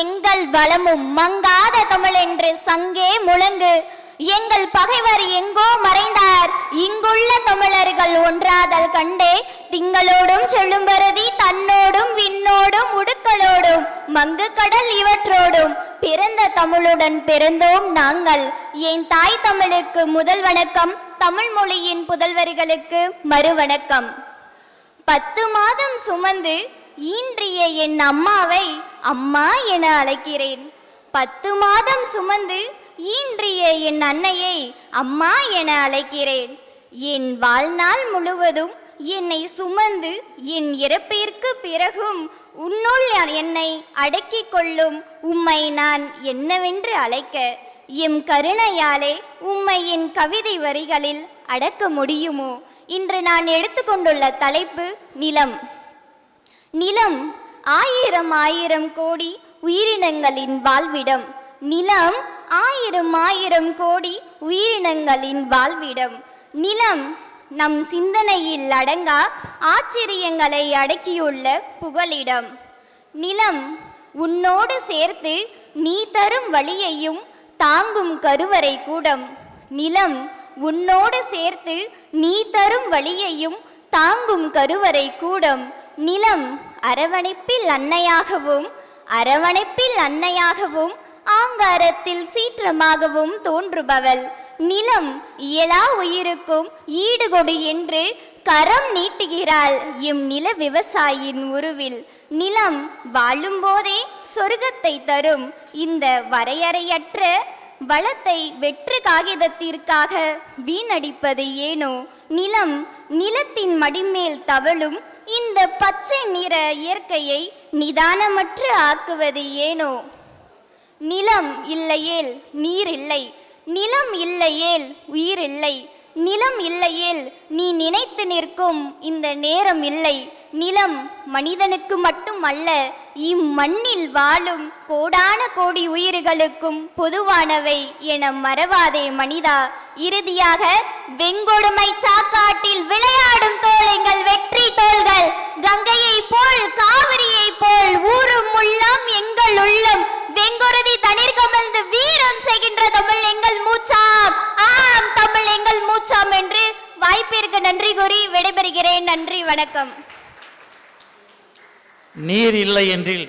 எங்கள் வளமும் மங்காத தமிழென்று சங்கே முழங்கு. எங்கள் பகைவர் எங்கோ மறைந்தார். இங்குள்ள தமிழர்கள் ஒன்றாதல் கண்டே. திங்களோடும் செழும்பருதி தன்னோடும் விண்ணோடும் உடுக்களோடும். மங்கு கடல் இவற்றோடும் பிறந்த தமிழுடன் பிறந்தோம் நாங்கள். என் தாய் தமிழுக்கு முதல் வணக்கம். தமிழ் மொழியின் புதல்வர்களுக்கு மறுவணக்கம். பத்து மாதம் சுமந்து ஈன்றிய என் அம்மாவை அம்மா என அழைக்கிறேன். பத்து மாதம் சுமந்து ஈன்றிய என் அன்னையை அம்மா என அழைக்கிறேன். என் வாழ்நாள் முழுவதும் என்னை சுமந்து என் இறப்பிற்கு பிறகும் உன்னுள் என்னை அடக்கிக் கொள்ளும் உம்மை நான் என்னவென்று அழைக்க எம் கருணையாலே உம்மை என் கவிதை வரிகளில் அடக்க முடியுமோ? இன்று நான் எடுத்துக்கொண்டுள்ள தலைப்பு நிலம். நிலம் ஆயிரம் ஆயிரம் கோடி உயிரினங்களின் வாழ்விடம். நிலம் ஆயிரம் ஆயிரம் கோடி உயிரினங்களின் வாழ்விடம். நிலம் நம் சிந்தனையில் அடங்கா ஆச்சரியங்களை அடக்கியுள்ள புகலிடம். நிலம் உன்னோடு சேர்த்து நீ தரும் வழியையும் தாங்கும் கருவறை கூடம். நிலம் உன்னோடு சேர்த்து நீ தரும் வழியையும் தாங்கும் கருவறை கூடம். நிலம் அரவணைப்பில் அன்னையாகவும் அரவணைப்பில் அன்னையாகவும் ஆங்காரத்தில் சீற்றமாகவும் தோன்றுபவள். நிலம் இயலா உயிருக்கும் ஈடுகொடு என்று கரம் நீட்டுகிறாள் எம் நில விவசாயின் உருவில். நிலம் வாழும்போதே சொர்க்கத்தை தரும். இந்த வரையறையற்ற வளத்தை வெற்று காகிதத்திற்காக வீணடிப்பது ஏனோ? நிலம் நிலத்தின் மடிமேல் தவழும் இந்த பச்சை நிற இயற்கையை நிதானமற்று ஆக்குவது ஏனோ? நிலம் இல்லையேல் நீர் இல்லை நிலம் இல்லையேல் உயிர் இல்லை நிலம் இல்லையேல் நீ நினைத்து நிற்கும் இந்த நேரம் இல்லை நிலம் மனிதனுக்கு மட்டும் அல்ல இம்மண்ணில் வாழும் கோடான கோடி உயிர்களுக்கும் பொதுவானவை என மறவாதே மனிதா இறுதியாக வெங்கொடுமை சாக்காட்டில் விளையாடும் வாய்ப்பிற்கு நன்றி கூறி விடைபெறுகிறேன். நன்றி வணக்கம். நீர் இல்லை என்றில்